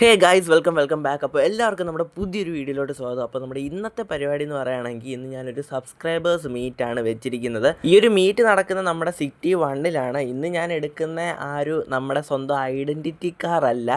Hey guys welcome welcome back. അപ്പോൾ എല്ലാവർക്കും നമ്മുടെ പുതിയൊരു വീഡിയോയിലോട്ട് സ്വാഗതം. അപ്പോൾ നമ്മുടെ ഇന്നത്തെ പരിപാടി എന്ന് പറയുകയാണെങ്കിൽ ഇന്ന് ഞാനൊരു സബ്സ്ക്രൈബേഴ്സ് മീറ്റ് ആണ് വെച്ചിരിക്കുന്നത്. ഈ ഒരു മീറ്റ് നടക്കുന്ന നമ്മുടെ സിറ്റി വണ്ണിലാണ് ഇന്ന് ഞാൻ എടുക്കുന്ന ആ ഒരു നമ്മുടെ സ്വന്തം ഐഡന്റിറ്റി അല്ല.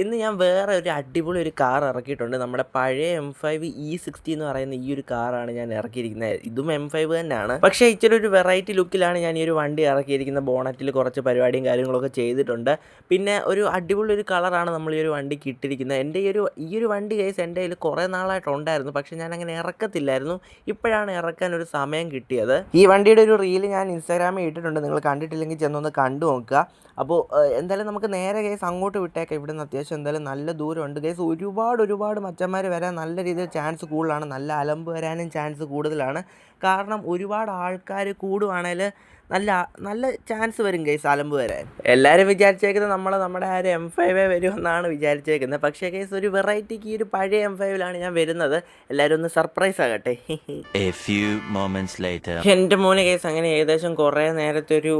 ഇന്ന് ഞാൻ വേറെ ഒരു അടിപൊളി ഒരു കാർ ഇറക്കിയിട്ടുണ്ട്. നമ്മുടെ പഴയ എം ഫൈവ് ഇ സിക്സ്റ്റി എന്ന് പറയുന്ന ഈ ഒരു കാറാണ് ഞാൻ ഇറക്കിയിരിക്കുന്നത്. ഇതും എം ഫൈവ് തന്നെയാണ്. പക്ഷേ ഇച്ചിരി ഒരു വെറൈറ്റി ലുക്കിലാണ് ഞാൻ ഈ ഒരു വണ്ടി ഇറക്കിയിരിക്കുന്ന. ബോണറ്റിൽ കുറച്ച് പരിപാടിയും കാര്യങ്ങളൊക്കെ ചെയ്തിട്ടുണ്ട്. പിന്നെ ഒരു അടിപൊളി ഒരു കളറാണ് നമ്മൾ ഈ ഒരു വണ്ടിക്ക് ഇട്ടിരിക്കുന്നത്. എന്റെ ഈ ഒരു ഈ ഒരു വണ്ടി കേസ് എന്റെ കയ്യിൽ കുറേ നാളായിട്ടുണ്ടായിരുന്നു പക്ഷേ ഞാൻ അങ്ങനെ ഇറക്കത്തില്ലായിരുന്നു. ഇപ്പോഴാണ് ഇറക്കാൻ ഒരു സമയം കിട്ടിയത്. ഈ വണ്ടിയുടെ ഒരു റീൽ ഞാൻ ഇൻസ്റ്റാഗ്രാമിൽ ഇട്ടിട്ടുണ്ട്. നിങ്ങൾ കണ്ടിട്ടില്ലെങ്കിൽ ചെന്നൊന്ന് കണ്ടു നോക്കുക. അപ്പോൾ എന്തായാലും നമുക്ക് നേരെ കേസ് അങ്ങോട്ട് വിട്ടേക്കാം. ഇവിടെ നിന്ന് അത്യാവശ്യം എന്തായാലും നല്ല ദൂരമുണ്ട്. ഗൈസ് ഒരുപാട് ഒരുപാട് മച്ചന്മാർ വരാൻ നല്ല രീതിയിൽ ചാൻസ് കൂടുതലാണ്. നല്ല അലമ്പ് വരാനും ചാൻസ് കൂടുതലാണ്. കാരണം ഒരുപാട് ആൾക്കാർ കൂടുവാണെങ്കിൽ നല്ല നല്ല ചാൻസ് വരും കേസ് അലമ്പ് വരാൻ. എല്ലാവരും വിചാരിച്ചേക്കുന്നത് നമ്മൾ നമ്മുടെ ആ ഒരു എം ഫൈവേ വരുമെന്നാണ് വിചാരിച്ചേക്കുന്നത്. പക്ഷേ കേസ് ഒരു വെറൈറ്റിക്ക് ഈ ഒരു പഴയ എം ഫൈവിലാണ് ഞാൻ വരുന്നത്. എല്ലാവരും ഒന്ന് സർപ്രൈസ് ആകട്ടെ. എന്റെ മോനെ കേസ് അങ്ങനെ ഏകദേശം കുറേ നേരത്തെ ഒരു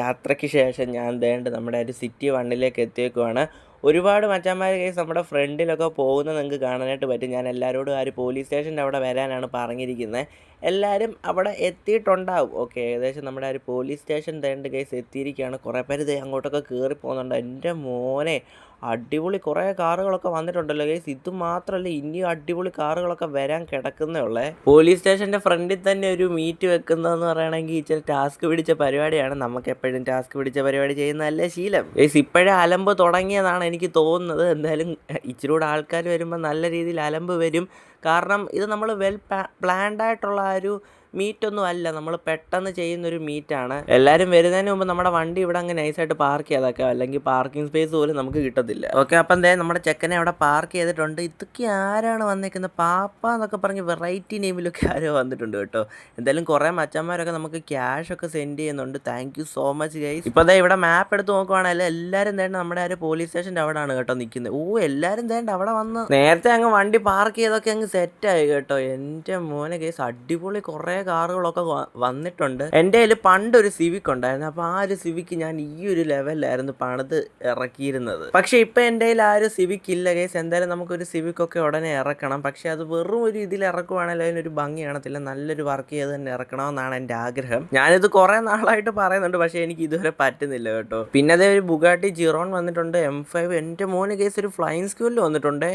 യാത്രയ്ക്ക് ശേഷം ഞാൻ ദേണ്ട് നമ്മുടെ ഒരു സിറ്റി വണ്ണിലേക്ക് എത്തിയേക്കുവാണ്. ഒരുപാട് മച്ചാന്മാരെ കേസ് നമ്മുടെ ഫ്രണ്ടിലൊക്കെ പോകുന്നത് നിങ്ങൾക്ക് കാണാനായിട്ട് പറ്റും. ഞാൻ എല്ലാവരോടും ആ ഒരു പോലീസ് സ്റ്റേഷന്റെ അവിടെ വരാനാണ് പറഞ്ഞിരിക്കുന്നത് എല്ലാവരും അവിടെ എത്തിയിട്ടുണ്ടാവും. ഓക്കെ ഏകദേശം നമ്മുടെ ആ ഒരു പോലീസ് സ്റ്റേഷൻ തേണ്ട കേസ് എത്തിയിരിക്കുകയാണ്. കുറേ പേര് അങ്ങോട്ടൊക്കെ കയറി പോകുന്നുണ്ട് എന്റെ മോനെ അടിപൊളി കുറേ കാറുകളൊക്കെ വന്നിട്ടുണ്ടല്ലോ ഗൈസ് ഇത് മാത്രമല്ല ഇനിയും അടിപൊളി കാറുകളൊക്കെ വരാൻ കിടക്കുന്നേ പോലീസ് സ്റ്റേഷന്റെ ഫ്രണ്ടിൽ തന്നെ ഒരു മീറ്റ് വെക്കുന്നതെന്ന് പറയുകയാണെങ്കിൽ ഇച്ചിരി ടാസ്ക് പിടിച്ച പരിപാടിയാണ്. നമുക്ക് എപ്പോഴും ടാസ്ക് പിടിച്ച പരിപാടി ചെയ്യുന്നതല്ലേ ശീലം. ഗൈസ് ഇപ്പോഴേ അലമ്പ് തുടങ്ങിയതാണ് എനിക്ക് തോന്നുന്നത്. എന്തായാലും ഇച്ചിരി ആൾക്കാർ വരുമ്പോൾ നല്ല രീതിയിൽ അലമ്പ് വരും. കാരണം ഇത് നമ്മൾ വെൽ പ്ലാൻഡ് ആയിട്ടുള്ള ആ ഒരു മീറ്റൊന്നും അല്ല നമ്മൾ പെട്ടെന്ന് ചെയ്യുന്നൊരു മീറ്റാണ്. എല്ലാവരും വരുന്നതിന് മുമ്പ് നമ്മുടെ വണ്ടി ഇവിടെ അങ്ങ് നൈസായിട്ട് പാർക്ക് ചെയ്തേക്കാം. അല്ലെങ്കിൽ പാർക്കിംഗ് സ്പേസ് പോലും നമുക്ക് കിട്ടത്തില്ല. ഓക്കെ അപ്പം ദേ നമ്മുടെ ചെക്കനെ അവിടെ പാർക്ക് ചെയ്തിട്ടുണ്ട്. ഇതൊക്കെ ആരാണ് വന്നേക്കുന്നത്? പാപ്പ എന്നൊക്കെ പറഞ്ഞ് വെറൈറ്റി നെയിമിലൊക്കെ ആരോ വന്നിട്ടുണ്ട് കേട്ടോ. എന്തായാലും കുറേ മച്ചന്മാരൊക്കെ നമുക്ക് ക്യാഷ് ഒക്കെ സെൻഡ് ചെയ്യുന്നുണ്ട്. Thank you so much guys ഇപ്പോൾ ദേ ഇവിടെ മാപ്പ് എടുത്ത് നോക്കുവാണെങ്കിൽ എല്ലാവരും തേണ്ട നമ്മുടെ ആ ഒരു പോലീസ് സ്റ്റേഷന്റെ അവിടെയാണ് കേട്ടോ നിൽക്കുന്നത്. ഓ എല്ലാവരും തേണ്ട അവിടെ വന്ന്. നേരത്തെ അങ്ങ് വണ്ടി പാർക്ക് ചെയ്തൊക്കെ അങ്ങ് സെറ്റായി കേട്ടോ. എന്റെ മോനെ കേസ് അടിപൊളി കുറേ കാറുകളൊക്കെ വന്നിട്ടുണ്ട്. എന്റെ കയ്യിൽ പണ്ട് ഒരു സിവിക് ഉണ്ടായിരുന്നു. അപ്പോൾ ആ ഒരു സിവിക്ക് ഞാൻ ഈ ഒരു ലെവലിലായിരുന്നു പണിത് ഇറക്കിയിരുന്നത്. പക്ഷേ ഇപ്പോൾ എന്റെ കയ്യിൽ ആ ഒരു സിവിക് ഇല്ല. കേസ് എന്തായാലും നമുക്കൊരു സിവിക് ഒക്കെ ഉടനെ ഇറക്കണം. പക്ഷേ അത് വെറും ഒരു ഇതിൽ ഇറക്കുവാണെങ്കിൽ അതിനൊരു ഭംഗി കാണത്തില്ല. നല്ലൊരു വർക്ക് ചെയ്ത് തന്നെ ഇറക്കണമെന്നാണ് എന്റെ ആഗ്രഹം. ഞാനിത് കുറേ നാളായിട്ട് പറയുന്നുണ്ട്. പക്ഷേ എനിക്ക് ഇതുവരെ പറ്റുന്നില്ല കേട്ടോ. പിന്നെ അതേ ഒരു ബുഗാട്ടി ജിറോൺ വന്നിട്ടുണ്ട്. M five. എന്റെ മോന് കേസ് ഒരു ഫ്ലൈങ് സ്കൂളിൽ വന്നിട്ടുണ്ടേ.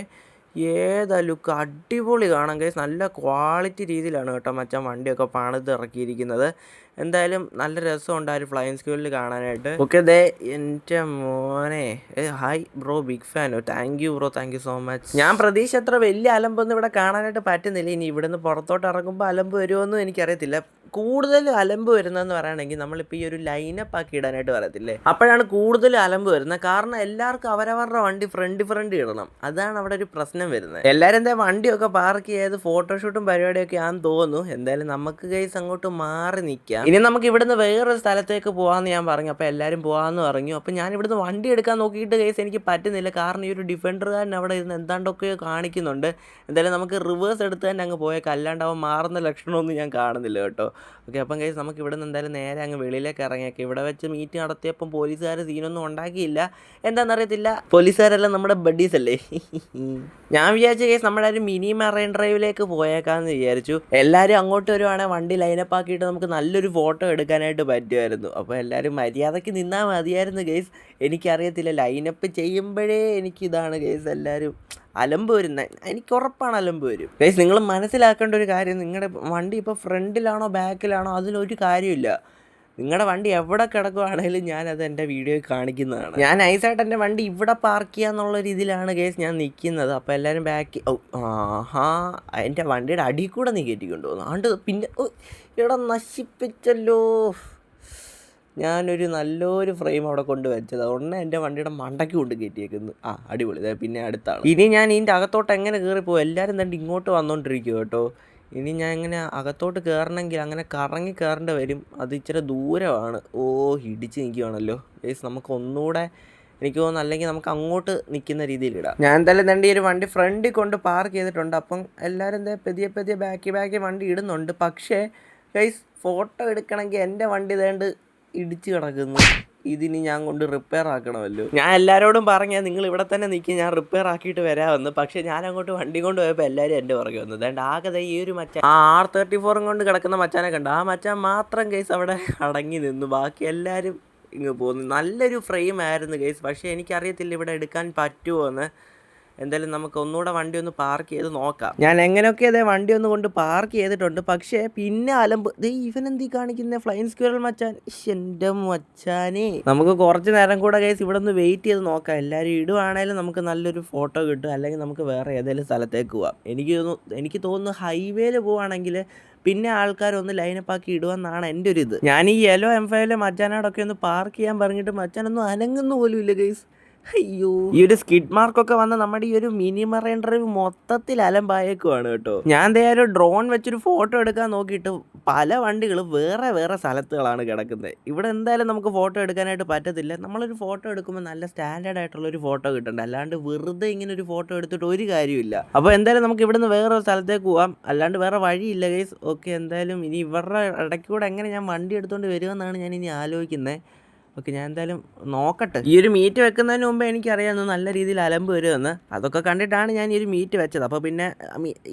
ഏതാ ലുക്ക് അടിപൊളി കാണാൻ കേസ് നല്ല ക്വാളിറ്റി രീതിയിലാണ് കേട്ടോ മച്ചാൻ വണ്ടിയൊക്കെ പണിത് ഇറക്കിയിരിക്കുന്നത്. എന്തായാലും നല്ല രസമുണ്ട് ആ ഒരു ഫ്ലൈങ് സ്കൂളിൽ കാണാനായിട്ട്. ഓക്കെ ദേ എന്റെ മോനെ. Hi bro big ഫാനോ thank you bro thank you so much ഞാൻ പ്രതീക്ഷ അത്ര വലിയ അലമ്പൊന്നും ഇവിടെ കാണാനായിട്ട് പറ്റുന്നില്ല. ഇനി ഇവിടുന്ന് പുറത്തോട്ട് ഇറങ്ങുമ്പോൾ അലമ്പ് വരുമോന്നും എനിക്കറിയത്തില്ല. കൂടുതൽ അലമ്പ് വരുന്നതെന്ന് പറയുകയാണെങ്കിൽ നമ്മളിപ്പോൾ ഈ ഒരു ലൈനപ്പ് ആക്കി ഇടാനായിട്ട് പറയത്തില്ലേ? അപ്പോഴാണ് കൂടുതൽ അലമ്പ് വരുന്നത്. കാരണം എല്ലാവർക്കും അവരവരുടെ വണ്ടി ഫ്രണ്ട് ഫ്രണ്ട് ഇടണം. അതാണ് അവിടെ ഒരു പ്രശ്നം വരുന്നത്. എല്ലാവരും എന്താ വണ്ടിയൊക്കെ പാർക്ക് ചെയ്ത് ഫോട്ടോഷൂട്ടും പരിപാടിയൊക്കെ ആണെന്ന് തോന്നുന്നു. എന്തായാലും നമുക്ക് കൈസ് അങ്ങോട്ട് മാറി നിൽക്കാം ഇനി നമുക്ക് ഇവിടുന്ന് വേറൊരു സ്ഥലത്തേക്ക് പോകാമെന്ന് ഞാൻ പറഞ്ഞു. അപ്പോൾ എല്ലാവരും പോകാമെന്ന് പറഞ്ഞു. അപ്പോൾ ഞാൻ ഇവിടുന്ന് വണ്ടി എടുക്കാൻ നോക്കിയിട്ട് കേസ് എനിക്ക് പറ്റുന്നില്ല. കാരണം ഈ ഒരു ഡിഫൻഡറുകാരൻ അവിടെ ഇരുന്ന് എന്താണ്ടൊക്കെയോ കാണിക്കുന്നുണ്ട്. എന്തായാലും നമുക്ക് റിവേഴ്സ് എടുത്ത് തന്നെ അങ്ങ് പോയേക്കാം. അല്ലാണ്ട് അവൻ മാറുന്ന ലക്ഷണമൊന്നും ഞാൻ കാണുന്നില്ല കേട്ടോ. ഓക്കെ അപ്പം കേസ് നമുക്ക് ഇവിടെ നിന്ന് എന്തായാലും നേരെ അങ്ങ് വെളിയിലേക്ക് ഇറങ്ങിയേക്കാം. ഇവിടെ വെച്ച് മീറ്റിംഗ് നടത്തിയപ്പം പോലീസുകാർ സീനൊന്നും ഉണ്ടാക്കിയില്ല. എന്താണെന്നറിയത്തില്ല പോലീസുകാരെല്ലാം നമ്മുടെ ബഡീസ് അല്ലേ? ഞാൻ വിചാരിച്ച കേസ് നമ്മുടെ ഒരു മിനി മറൈൻ ഡ്രൈവിലേക്ക് പോയേക്കാന്ന് വിചാരിച്ചു. എല്ലാവരും അങ്ങോട്ട് വരുവാണെങ്കിൽ വണ്ടി ലൈനപ്പ് ആക്കിയിട്ട് നമുക്ക് നല്ലൊരു ഫോട്ടോ എടുക്കാനായിട്ട് പറ്റുമായിരുന്നു. അപ്പോൾ എല്ലാവരും മര്യാദയ്ക്ക് നിന്നാൽ മതിയായിരുന്നു കേസ് എനിക്കറിയത്തില്ല ലൈനപ്പ് ചെയ്യുമ്പോഴേ എനിക്കിതാണ് കേസ് എല്ലാവരും അലമ്പ് വരുന്ന. എനിക്ക് ഉറപ്പാണ് അലമ്പ് വരും. ഗൈസ് നിങ്ങൾ മനസ്സിലാക്കേണ്ട ഒരു കാര്യം നിങ്ങളുടെ വണ്ടി ഇപ്പോൾ ഫ്രണ്ടിലാണോ ബാക്കിലാണോ അതിലൊരു കാര്യമില്ല. നിങ്ങളുടെ വണ്ടി എവിടെ കിടക്കുവാണെങ്കിലും ഞാനത് എന്റെ വീഡിയോയിൽ കാണിക്കുന്നതാണ്. ഞാൻ നൈസായിട്ട് എന്റെ വണ്ടി ഇവിടെ പാർക്ക് ചെയ്യാന്നുള്ള രീതിയിലാണ് കേസ് ഞാൻ നിൽക്കുന്നത് അപ്പോൾ എല്ലാവരും ബാക്ക് ഓ ആഹാ. എന്റെ വണ്ടിയുടെ അടി കൂടെ നീ കയറ്റി പോകുന്നു ആണ്ട് പിന്നെ എടാ നശിപ്പിച്ചല്ലോ. ഞാനൊരു നല്ലൊരു ഫ്രെയിം അവിടെ കൊണ്ട് വെച്ചത്. അതുകൊണ്ട് എന്റെ വണ്ടിയുടെ മണ്ടയ്ക്ക് കൊണ്ട് കയറ്റിയേക്കുന്നു ആ അടിപൊളി. പിന്നെ അടുത്താണ്. ഇനി ഞാൻ ഇതിന്റെ അകത്തോട്ട് എങ്ങനെ കയറിപ്പോകും പോകും എല്ലാവരും തന്നെ ഇങ്ങോട്ട് വന്നുകൊണ്ടിരിക്കും കേട്ടോ. ഇനി ഞാൻ ഇങ്ങനെ അകത്തോട്ട് കയറണമെങ്കിൽ അങ്ങനെ കറങ്ങി കയറേണ്ടി വരും. അത് ഇച്ചിരി ദൂരമാണ്. ഓ ഇടിച്ച് നിൽക്കുകയാണല്ലോ ഗൈസ് നമുക്ക് ഒന്നുകൂടെ എനിക്ക് തോന്നുന്നു അല്ലെങ്കിൽ നമുക്ക് അങ്ങോട്ട് നിൽക്കുന്ന രീതിയിൽ ഇടാം. ഞാൻ തന്നെ ഈ ഒരു വണ്ടി ഫ്രണ്ടിൽ കൊണ്ട് പാർക്ക് ചെയ്തിട്ടുണ്ട്. അപ്പം എല്ലാവരും എന്താ പതിയെ പതിയെ ബാക്കി ബാക്കി വണ്ടി ഇടുന്നുണ്ട്. പക്ഷേ ഗൈസ് ഫോട്ടോ എടുക്കണമെങ്കിൽ എന്റെ വണ്ടി ഇതേണ്ട് ഇടിച്ച് കിടക്കുന്നു. ഇതിനി ഞാൻ കൊണ്ട് റിപ്പയർ ആക്കണമല്ലോ. ഞാൻ എല്ലാവരോടും പറഞ്ഞ നിങ്ങൾ ഇവിടെ തന്നെ നിൽക്കി ഞാൻ റിപ്പയർ ആക്കിയിട്ട് വരാമെന്ന്. പക്ഷെ ഞാൻ അങ്ങോട്ട് വണ്ടി കൊണ്ട് പോയപ്പോൾ എല്ലാവരും എന്റെ പുറകെ വന്നു. അതുകൊണ്ട് ആകെ ഈ ഒരു മച്ചാൻ ആ ആർ തേർട്ടി ഫോറും കൊണ്ട് കിടക്കുന്ന മച്ചാനെ കണ്ടു. ആ മച്ചാൻ മാത്രം കേസ് അവിടെ അടങ്ങി നിന്നു. ബാക്കി എല്ലാവരും ഇങ്ങ് പോകുന്നു നല്ലൊരു ഫ്രെയിം ആയിരുന്നു കേസ് പക്ഷേ എനിക്കറിയത്തില്ല ഇവിടെ എടുക്കാൻ പറ്റുമോ എന്ന് എന്തായാലും നമുക്ക് ഒന്നുകൂടെ വണ്ടി ഒന്ന് പാർക്ക് ചെയ്ത് നോക്കാം. ഞാൻ എങ്ങനെയൊക്കെ അതേ വണ്ടി ഒന്ന് കൊണ്ട് പാർക്ക് ചെയ്തിട്ടുണ്ട്. പക്ഷേ പിന്നെ അലമ്പ്. ഇവൻ എന്തി കാണിക്കുന്ന? ഫ്ലൈൻ സ്ക്യൂറൽ മച്ചാൻ. എന്റെ മച്ചാനെ. നമുക്ക് കുറച്ച് നേരം കൂടെ കേസ് ഇവിടെ ഒന്ന് വെയിറ്റ് ചെയ്ത് നോക്കാം. എല്ലാവരും ഇടുവാണേലും നമുക്ക് നല്ലൊരു ഫോട്ടോ കിട്ടും. അല്ലെങ്കിൽ നമുക്ക് വേറെ ഏതെങ്കിലും സ്ഥലത്തേക്ക് പോവാം. എനിക്ക് തോന്നുന്നു എനിക്ക് തോന്നുന്നു ഹൈവേയിൽ പോവാണെങ്കിൽ പിന്നെ ആൾക്കാരൊന്ന് ലൈനപ്പ് ആക്കി ഇടുമെന്നാണ് എന്റെ ഒരു ഇത്. ഞാൻ ഈ യെല്ലോ എം ഫൈവിലെ മച്ചാനോടൊക്കെ ഒന്ന് പാർക്ക് ചെയ്യാൻ പറഞ്ഞിട്ട് മച്ചാനൊന്നും അനങ്ങുന്ന പോലും ഇല്ല ഗൈസ് അയ്യോ. ഈ ഒരു സ്കിഡ് മാർക്കൊക്കെ വന്ന് നമ്മുടെ ഈ ഒരു മിനി മറൈൻ ഡ്രൈവ് മൊത്തത്തിൽ അലമ്പായേക്കുവാണ് കേട്ടോ. ഞാൻ ദേ ഒരു ഡ്രോൺ വെച്ചൊരു ഫോട്ടോ എടുക്കാൻ നോക്കിയിട്ട് പല വണ്ടികൾ വേറെ വേറെ സ്ഥലത്തുകളാണ് കിടക്കുന്നത്. ഇവിടെ എന്തായാലും നമുക്ക് ഫോട്ടോ എടുക്കാനായിട്ട് പറ്റത്തില്ല. നമ്മളൊരു ഫോട്ടോ എടുക്കുമ്പോൾ നല്ല സ്റ്റാൻഡേർഡ് ആയിട്ടുള്ള ഒരു ഫോട്ടോ കിട്ടണ്ട? അല്ലാണ്ട് വെറുതെ ഇങ്ങനെ ഒരു ഫോട്ടോ എടുത്തിട്ട് ഒരു കാര്യമില്ല അപ്പോൾ എന്തായാലും നമുക്ക് ഇവിടുന്ന് വേറെ ഒരു സ്ഥലത്തേക്ക് പോവാം. അല്ലാണ്ട് വേറെ വഴിയില്ല ഗൈസ് ഓക്കെ എന്തായാലും ഇനി ഇവരുടെ ഇടയ്ക്കൂടെ എങ്ങനെ ഞാൻ വണ്ടി എടുത്തുകൊണ്ട് വരുമെന്നാണ് ഞാൻ ഇനി ആലോചിക്കുന്നത് ഓക്കെ ഞാൻ എന്തായാലും നോക്കട്ടെ. ഈ ഒരു മീറ്റ് വെക്കുന്നതിന് മുമ്പ് എനിക്കറിയാമെന്ന് നല്ല രീതിയിൽ അലമ്പ് വരുമെന്ന്. അതൊക്കെ കണ്ടിട്ടാണ് ഞാൻ ഈ ഒരു മീറ്റ് വെച്ചത്. അപ്പോൾ പിന്നെ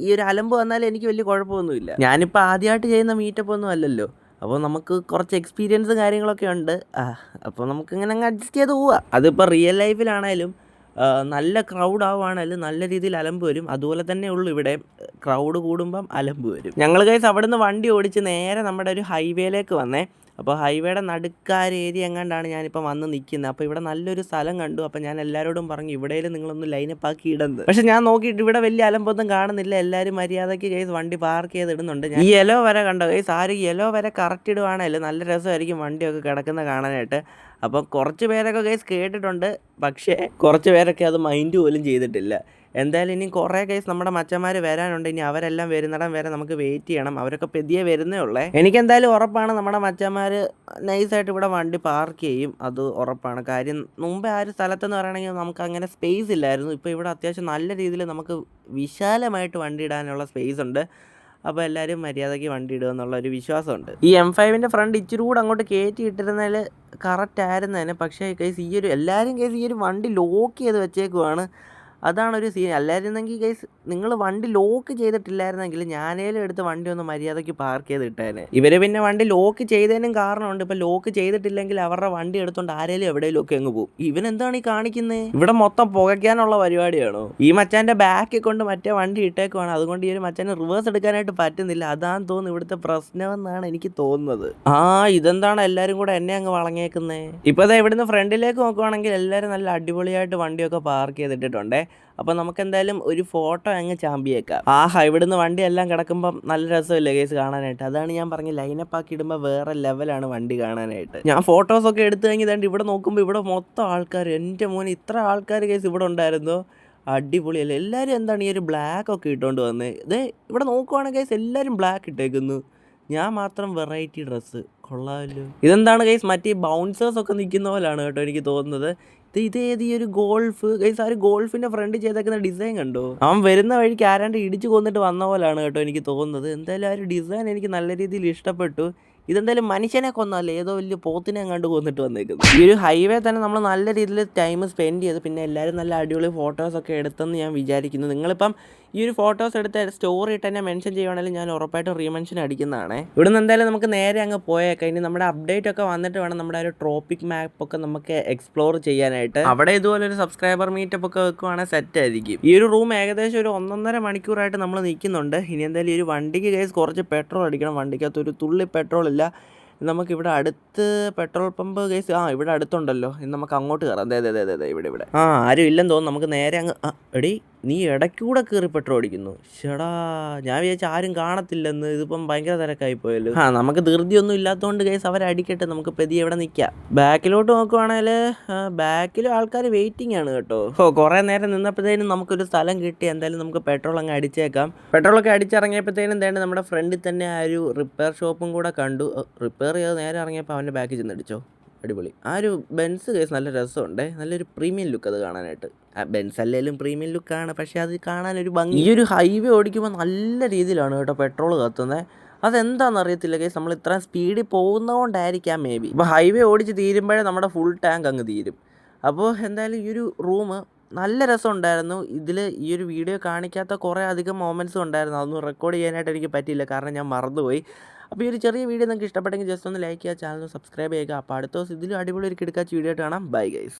ഈ ഒരു അലമ്പ് വന്നാൽ എനിക്ക് വലിയ കുഴപ്പമൊന്നുമില്ല. ഞാനിപ്പോൾ ആദ്യമായിട്ട് ചെയ്യുന്ന മീറ്റപ്പ് ഒന്നും അല്ലല്ലോ. അപ്പോൾ നമുക്ക് കുറച്ച് എക്സ്പീരിയൻസ് കാര്യങ്ങളൊക്കെ ഉണ്ട്. അപ്പോൾ നമുക്ക് ഇങ്ങനെ അങ്ങ് അഡ്ജസ്റ്റ് ചെയ്ത് പോവുക അതിപ്പോൾ റിയൽ ലൈഫിലാണേലും നല്ല ക്രൗഡ് ആവുകയാണെങ്കിലും നല്ല രീതിയിൽ അലമ്പ് വരും. അതുപോലെ തന്നെ ഉള്ളൂ ഇവിടെ ക്രൗഡ് കൂടുമ്പം അലമ്പ് വരും. ഞങ്ങൾ കൈസ് അവിടെ നിന്ന് വണ്ടി ഓടിച്ച് നേരെ നമ്മുടെ ഒരു ഹൈവേയിലേക്ക് വന്നേ. അപ്പോൾ ഹൈവേയുടെ നടുക്കാർ ഏരിയ എങ്ങാണ്ടാണ് ഞാനിപ്പോൾ വന്ന് നിൽക്കുന്നത് അപ്പോൾ ഇവിടെ നല്ലൊരു സ്ഥലം കണ്ടു. അപ്പോൾ ഞാൻ എല്ലാവരോടും പറഞ്ഞു ഇവിടെയും നിങ്ങളൊന്ന് ലൈനപ്പ് ആക്കി ഇടുന്നത് പക്ഷെ ഞാൻ നോക്കിയിട്ട് ഇവിടെ വലിയ അലമ്പൊന്നും കാണുന്നില്ല. എല്ലാവരും മര്യാദയ്ക്ക് കേസ് വണ്ടി പാർക്ക് ചെയ്ത് ഇടുന്നുണ്ട്. ഈ യെലോ വരെ കണ്ടോ? കേസ് ആരും യെലോ വരെ കറക്റ്റ് ഇടുവാണല്ലോ നല്ല രസമായിരിക്കും വണ്ടിയൊക്കെ കിടക്കുന്ന കാണാനായിട്ട്. അപ്പം കുറച്ച് പേരൊക്കെ കേസ് കേട്ടിട്ടുണ്ട്. പക്ഷേ കുറച്ച് പേരൊക്കെ അത് മൈൻഡ് പോലും ചെയ്തിട്ടില്ല. എന്തായാലും ഇനി കുറേ കേസ് നമ്മുടെ മച്ചന്മാർ വരാനുണ്ട്. ഇനി അവരെല്ലാം വരുന്നിടം വരെ നമുക്ക് വെയിറ്റ് ചെയ്യണം. അവരൊക്കെ പെതിയെ വരുന്നേ ഉള്ളേ. എനിക്ക് എന്തായാലും ഉറപ്പാണ് നമ്മുടെ മച്ചന്മാർ നൈസായിട്ട് ഇവിടെ വണ്ടി പാർക്ക് ചെയ്യും. അത് ഉറപ്പാണ്. കാര്യം മുമ്പേ ആ ഒരു സ്ഥലത്തെന്ന് പറയുകയാണെങ്കിൽ നമുക്ക് അങ്ങനെ സ്പേസ് ഇല്ലായിരുന്നു. ഇപ്പോൾ ഇവിടെ അത്യാവശ്യം നല്ല രീതിയിൽ നമുക്ക് വിശാലമായിട്ട് വണ്ടി ഇടാനുള്ള സ്പേസ് ഉണ്ട്. അപ്പോൾ എല്ലാവരും മര്യാദയ്ക്ക് വണ്ടി ഇടുക എന്നുള്ള ഒരു വിശ്വാസമുണ്ട്. ഈ എം ഫൈവിന്റെ ഫ്രണ്ട് ഇച്ചിരി കൂടെ അങ്ങോട്ട് കയറ്റി ഇട്ടിരുന്നതിൽ കറക്റ്റ് ആയിരുന്നേനെ പക്ഷേ കേസ് ഈ ഒരു എല്ലാവരും കേസ് ഈ ഒരു വണ്ടി ലോക്ക് ചെയ്ത് വെച്ചേക്കുവാണ്. അതാണ് ഒരു സീൻ അല്ലായിരുന്നെങ്കിൽ ഗൈസ് നിങ്ങൾ വണ്ടി ലോക്ക് ചെയ്തിട്ടില്ലായിരുന്നെങ്കിൽ ഞാനേലും എടുത്ത് വണ്ടി ഒന്ന് മര്യാദയ്ക്ക് പാർക്ക് ചെയ്ത് ഇട്ടേനെ. ഇവർ പിന്നെ വണ്ടി ലോക്ക് ചെയ്തതിനും കാരണമുണ്ട്. ഇപ്പം ലോക്ക് ചെയ്തിട്ടില്ലെങ്കിൽ അവരുടെ വണ്ടി എടുത്തോണ്ട് ആരേലും എവിടെയെങ്കിലും അങ്ങ് പോകും ഇവൻ എന്താണ് ഈ കാണിക്കുന്നത് ഇവിടെ മൊത്തം പുകയ്ക്കാനുള്ള പരിപാടിയാണോ? ഈ മച്ചാന്റെ ബാക്കിൽ കൊണ്ട് മറ്റേ വണ്ടി ഇട്ടേക്കുവാണ്. അതുകൊണ്ട് ഈ ഒരു മച്ചാന് റിവേഴ്സ് എടുക്കാനായിട്ട് പറ്റുന്നില്ല. അതാന്ന് തോന്നുന്നു ഇവിടുത്തെ പ്രശ്നമെന്നാണ് എനിക്ക് തോന്നുന്നത്. ആ ഇതെന്താണ് എല്ലാവരും കൂടെ എന്നെ അങ്ങ് വളങ്ങേക്കുന്നത് ഇപ്പോൾ ഇവിടുന്ന് ഫ്രണ്ടിലേക്ക് നോക്കുവാണെങ്കിൽ എല്ലാവരും നല്ല അടിപൊളിയായിട്ട് വണ്ടിയൊക്കെ പാർക്ക് ചെയ്തിട്ടുണ്ടേ അപ്പോൾ നമുക്ക് എന്തായാലും ഒരു ഫോട്ടോ അങ്ങ് ചാമ്പിയേക്കാം ആഹാ ഇവിടുന്ന് വണ്ടി എല്ലാം കിടക്കുമ്പോൾ നല്ല രസമല്ലേ കേസ് കാണാനായിട്ട്? അതാണ് ഞാൻ പറഞ്ഞ ലൈനപ്പ് ആക്കി ഇടുമ്പോൾ വേറെ ലെവലാണ് വണ്ടി കാണാനായിട്ട്. ഞാൻ ഫോട്ടോസൊക്കെ എടുത്തു കഴിഞ്ഞ് ഇവിടെ നോക്കുമ്പോൾ ഇവിടെ മൊത്തം ആൾക്കാർ എന്റെ മോൻ ഇത്ര ആൾക്കാർ കേസ് ഇവിടെ ഉണ്ടായിരുന്നു. അടിപൊളിയല്ലേ? എല്ലാവരും എന്താണ് ഈ ഒരു ബ്ലാക്ക് ഒക്കെ ഇട്ടുകൊണ്ട് വന്നത് ഇതേ ഇവിടെ നോക്കുവാണെങ്കിൽ കേസ് എല്ലാവരും ബ്ലാക്ക് ഇട്ടേക്കുന്നു. ഞാൻ മാത്രം വെറൈറ്റി ഡ്രസ്സ് കൊള്ളാമല്ലോ. ഇതെന്താണ് കേസ് മറ്റേ ബൗൺസേഴ്സ് ഒക്കെ നിൽക്കുന്ന പോലെയാണ് കേട്ടോ എനിക്ക് തോന്നുന്നത്. ഇതേത് ഈ ഒരു ഗോൾഫ് ആ ഒരു ഗോൾഫിന്റെ ഫ്രണ്ട് ചെയ്തേക്കുന്ന ഡിസൈൻ കണ്ടോ? അവൻ വരുന്ന വഴിക്ക് ആരാണ്ട് ഇടിച്ചു കൊന്നിട്ട് വന്ന പോലാണ് കേട്ടോ എനിക്ക് തോന്നുന്നത്. എന്തായാലും ആ ഒരു ഡിസൈൻ എനിക്ക് നല്ല രീതിയിൽ ഇഷ്ടപ്പെട്ടു. ഇതെന്തായാലും മനുഷ്യനെ കൊന്നല്ല ഏതോ വലിയ പോത്തിനെ കണ്ട് കൊന്നിട്ട് വന്നേക്കുന്നത്. ഈ ഒരു ഹൈവേ തന്നെ നമ്മൾ നല്ല രീതിയിൽ ടൈം സ്പെൻഡ് ചെയ്ത് പിന്നെ എല്ലാവരും നല്ല അടിപൊളി ഫോട്ടോസ് ഒക്കെ എടുത്തെന്ന് ഞാൻ വിചാരിക്കുന്നു. നിങ്ങളിപ്പം ഈ ഒരു ഫോട്ടോസ് എടുത്ത് സ്റ്റോറി ഇട്ട് തന്നെ മെൻഷൻ ചെയ്യുവാണെങ്കിൽ ഞാൻ ഉറപ്പായിട്ടും റീമെൻഷൻ അടിക്കുന്നതാണ്. ഇവിടെ നിന്ന് എന്തായാലും നമുക്ക് നേരെ അങ്ങ് പോയേക്കാം. ഇനി നമ്മുടെ അപ്ഡേറ്റ് ഒക്കെ വന്നിട്ട് വേണം നമ്മുടെ ഒരു ട്രോപ്പിക് മാപ്പ് ഒക്കെ നമുക്ക് എക്സ്പ്ലോർ ചെയ്യാനായിട്ട്. അവിടെ ഇതുപോലെ ഒരു സബ്സ്ക്രൈബർ മീറ്റപ്പ് ഒക്കെ വെക്കുവാണെങ്കിൽ സെറ്റ് ആയിരിക്കും. ഈ ഒരു റൂം ഏകദേശം ഒരു ഒന്നൊന്നര മണിക്കൂറായിട്ട് നമ്മൾ നിൽക്കുന്നുണ്ട്. ഇനി എന്തായാലും ഈ ഒരു വണ്ടിക്ക് കേസ് കുറച്ച് പെട്രോൾ അടിക്കണം. വണ്ടിക്കകത്ത് ഒരു തുള്ളി പെട്രോൾ ഇല്ല നമുക്കിവിടെ അടുത്ത് പെട്രോൾ പമ്പ് കേസ് ആ ഇവിടെ അടുത്തുണ്ടല്ലോ. ഇന്ന് നമുക്ക് അങ്ങോട്ട് കയറാം. അതെ അതെ അതെ അതെ ഇവിടെ ഇവിടെ. ആ ആരും ഇല്ലെന്ന് തോന്നുന്നു. നമുക്ക് നേരെ അങ്ങ് എടീ. നീ ഇടയ്ക്കൂടെ കയറി പെട്രോൾ അടിക്കുന്നു. ഷടാ ഞാൻ വിചാരിച്ച ആരും കാണത്തില്ലെന്ന് ഇതിപ്പം ഭയങ്കര തിരക്കായി പോയല്ലോ. ആ നമുക്ക് ധൃതിയൊന്നും ഇല്ലാത്തതുകൊണ്ട് കേസ് അവരെ അടിക്കട്ടെ നമുക്ക് പെതി എവിടെ നിൽക്കാം ബാക്കിലോട്ട് നോക്കുവാണെങ്കിൽ ബാക്കിലും ആൾക്കാർ വെയിറ്റിംഗ് ആണ് കേട്ടോ. ഓ കുറേ നേരം നിന്നപ്പോഴത്തേനും നമുക്കൊരു സ്ഥലം കിട്ടി എന്തായാലും നമുക്ക് പെട്രോൾ അങ്ങ് അടിച്ചേക്കാം. പെട്രോളൊക്കെ അടിച്ചിറങ്ങിയപ്പോഴത്തേനും തേണ്ട നമ്മുടെ ഫ്രണ്ടിൽ തന്നെ ആ ഒരു റിപ്പയർ ഷോപ്പും കൂടെ കണ്ടു. റിപ്പയർ ചെയ്ത് നേരെ ഇറങ്ങിയപ്പോൾ അവന്റെ ബാക്കിൽ ചെന്നടിച്ചോ അടിപൊളി. ആ ഒരു ബെൻസ് കേസ് നല്ല രസമുണ്ട്. നല്ലൊരു പ്രീമിയം ലുക്ക് അത് കാണാനായിട്ട്. ബെൻസ് അല്ലെങ്കിലും പ്രീമിയം ലുക്കാണ് പക്ഷേ അത് കാണാൻ ഒരു ഭംഗി. ഈ ഒരു ഹൈവേ ഓടിക്കുമ്പോൾ നല്ല രീതിയിലാണ് കേട്ടോ പെട്രോൾ കത്തുന്നത് അതെന്താണെന്ന് അറിയത്തില്ല കേസ് നമ്മൾ ഇത്രയും സ്പീഡിൽ പോകുന്നതുകൊണ്ടായിരിക്കാം മേ ബി ഇപ്പോൾ ഹൈവേ ഓടിച്ച് തീരുമ്പോഴേ നമ്മുടെ ഫുൾ ടാങ്ക് അങ്ങ് തീരും. അപ്പോൾ എന്തായാലും ഈ ഒരു റൂം നല്ല രസമുണ്ടായിരുന്നു. ഇതിൽ ഈ ഒരു വീഡിയോ കാണിക്കാത്ത കുറേ അധികം മൊമെന്റ്സും ഉണ്ടായിരുന്നു. അതൊന്നും റെക്കോർഡ് ചെയ്യാനായിട്ട് എനിക്ക് പറ്റിയില്ല. കാരണം ഞാൻ മറന്നുപോയി. അപ്പോൾ ഈ ഒരു ചെറിയ വീഡിയോ നിങ്ങൾക്ക് ഇഷ്ടപ്പെട്ടെങ്കിൽ ജസ്റ്റ് ഒന്ന് ലൈക്ക് ചെയ്യുക ചാനൽ സബ്സ്ക്രൈബ് ചെയ്യുക. അപ്പോൾ അടുത്ത ദിവസം ഇതിലും അടിപൊളി ഒരു കിടക്കാച്ച് വീഡിയോ ആയിട്ട് കാണാം. Bye guys